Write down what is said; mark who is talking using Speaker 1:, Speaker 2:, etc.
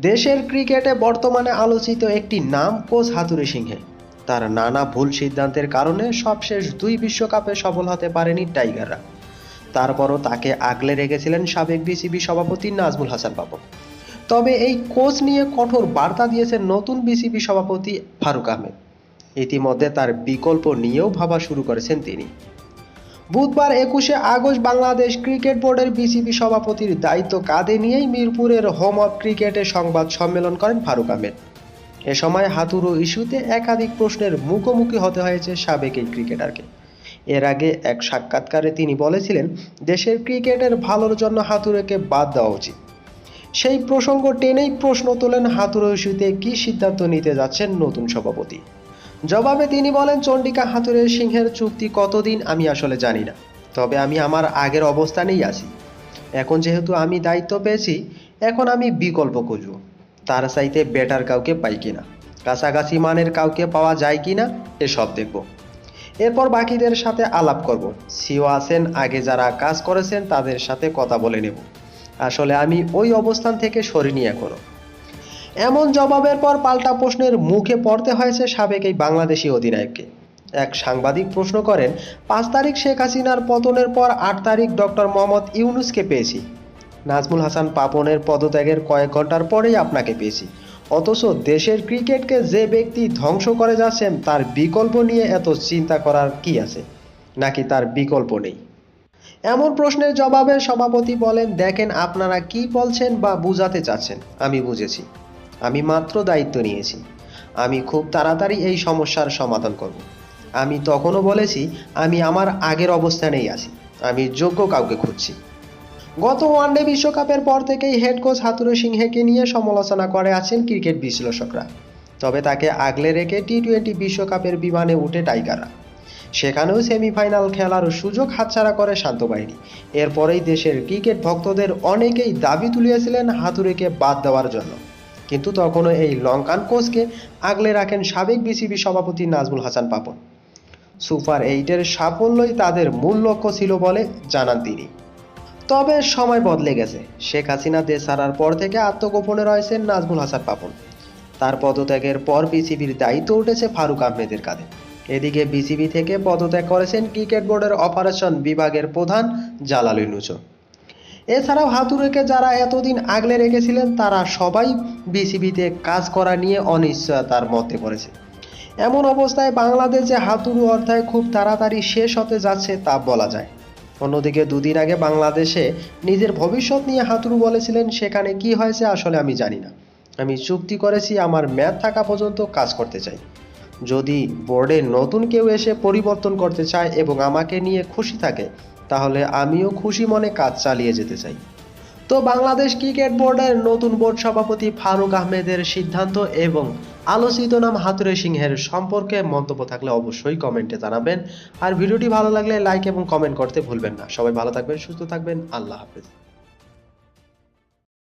Speaker 1: দেশের ক্রিকেটে বর্তমানে আলোচিত একটি নাম কোচ হাতুরি সিংহে। তার নানা ভুল সিদ্ধান্তের কারণে সবশেষ দুই বিশ্বকাপে সফল হতে পারেনি টাইগাররা। তারপরও তাকে আগলে রেখেছিলেন সাবেক বিসিবি সভাপতি নাজমুল হাসান বাবু। তবে এই কোচ নিয়ে কঠোর বার্তা দিয়েছেন নতুন বিসিবি সভাপতি ফারুক আহমেদ। ইতিমধ্যে তার বিকল্প নিয়েও ভাবা শুরু করেছেন তিনি। বুধবার একুশে আগস্ট বাংলাদেশ ক্রিকেট বোর্ডের বিসিবি সভাপতির দায়িত্ব কাঁধে নিয়েই মিরপুরের হোম অফ ক্রিকেটে সংবাদ সম্মেলন করেন ফারুক আহমেদ। এ সময় হাতুরো ইস্যুতে একাধিক প্রশ্নের মুখোমুখি হতে হয়েছে সাবেক এই ক্রিকেটারকে। এর আগে এক সাক্ষাৎকারে তিনি বলেছিলেন, দেশের ক্রিকেটের ভালোর জন্য হাতুরেকে বাদ দেওয়া উচিত। সেই প্রসঙ্গ টেনেই প্রশ্ন তোলেন হাতুরো ইস্যুতে কী সিদ্ধান্ত নিতে যাচ্ছেন নতুন সভাপতি। জবাবে তিনি বলেন চণ্ডিকা হাতুরের সিংহের চুক্তি কতদিন আমি আসলে জানি না। তবে আমি আমার আগের অবস্থানেই আছি। এখন যেহেতু আমি দায়িত্ব পেয়েছি, এখন আমি বিকল্প খুঁজব। তার চাইতে বেটার কাউকে পাই কিনা? কাছাকাছি মানের কাউকে পাওয়া যায় কিনা, এসব দেখব। এরপর বাকিদের সাথে আলাপ করব। সিও আছেন, আগে যারা কাজ করেছেন তাদের সাথে কথা বলে নেব। আসলে আমি ওই অবস্থান থেকে সরিনি এখনও। এমন জবাবের পর পাল্টা প্রশ্নের মুখে পড়তে হয়েছে সাবেক এই বাংলাদেশি অধিনায়ককে। এক সাংবাদিক প্রশ্ন করেন, পাঁচ তারিখ শেখ হাসিনার পতনের পর আট তারিখ ডক্টর মোহাম্মদ ইউনুসকে পেয়েছি। নাজমুল হাসান পাপনের পদত্যাগের কয়েক ঘণ্টার পরেই আপনাকে পেয়েছি। অথচ দেশের ক্রিকেটকে যে ব্যক্তি ধ্বংস করে যাচ্ছেন, তার বিকল্প নিয়ে এত চিন্তা করার কি আছে? নাকি তার বিকল্প নেই? এমন প্রশ্নের জবাবে সভাপতি বলেন, দেখেন আপনারা কি বলছেন বা বুঝাতে চাচ্ছেন? আমি বুঝেছি। আমি মাত্র দায়িত্ব নিয়েছি। আমি খুব তাড়াতাড়ি এই সমস্যার সমাধান করব। আমি তখনও বলেছি, আমি আমার আগের অবস্থানেই আছি। আমি যোগ্য কাউকে খুঁজছি। গত ওয়ানডে বিশ্বকাপের পর থেকেই হেড কোচ হাতুরু সিংহেকে নিয়ে সমালোচনা করে আছেন ক্রিকেট বিশ্লেষকরা। তবে তাকে আগলে রেখে টি টোয়েন্টি বিশ্বকাপের বিমানে উঠে টাইগাররা। সেখানেও সেমিফাইনাল খেলার সুযোগ হাতছাড়া করে শান্ত বাহিনী। এরপরেই দেশের ক্রিকেট ভক্তদের অনেকেই দাবি তুলিয়েছিলেন হাতুড়েকে বাদ দেওয়ার জন্য। কিন্তু তখনও এই লঙ্কান কোচকে আগলে রাখেন সাবেক বিসিবি সভাপতি নাজমুল হাসান পাপন। সুপার এইটের সাফল্যই তাদের মূল লক্ষ্য ছিল বলে জানান তিনি। তবে সময় বদলে গেছে। শেখ হাসিনা দেশ ছাড়ার পর থেকে আত্মগোপনে রয়েছেন নাজমুল হাসান পাপন। তার পদত্যাগের পর বিসিবির দায়িত্ব উঠেছে ফারুক আহমেদের কাঁধে। এদিকে বিসিবি থেকে পদত্যাগ করেছেন ক্রিকেট বোর্ডের অপারেশন বিভাগের প্রধান জালালুল নুচো এছাড়াও হাতুরেকে যারা এতদিন আগলে রেখেছিলেন, তারা সবাই বিসিবিতে কাজ করা নিয়ে অনিশ্চয়তার মধ্যে পড়েছে। এমন অবস্থায় বাংলাদেশে হাতুরু অর্থায় খুব তাড়াতাড়ি শেষ হতে যাচ্ছে তা বলা যায়। অন্যদিকে দুদিন আগে বাংলাদেশে নিজের ভবিষ্যৎ নিয়ে হাতুরু বলেছিলেন, সেখানে কি হয়েছে আসলে আমি জানি না। আমি চুক্তি করেছি, আমার ম্যাথ থাকা পর্যন্ত কাজ করতে চাই। যদি বোর্ডে নতুন কেউ এসে পরিবর্তন করতে চায় এবং আমাকে নিয়ে খুশি থাকে তাহলে আমিও খুশি মনে কাজ চালিয়ে যেতে চাই। তো বাংলাদেশ ক্রিকেট বোর্ডের নতুন বোর্ড সভাপতি ফারুক আহমেদের সিদ্ধান্ত এবং আলোচিত নাম হাতুরে সিংহের সম্পর্কে মন্তব্য থাকলে অবশ্যই কমেন্টে জানাবেন। আর ভিডিওটি ভালো লাগলে লাইক এবং কমেন্ট করতে ভুলবেন না। সবাই ভালো থাকবেন, সুস্থ থাকবেন। আল্লাহ হাফেজ।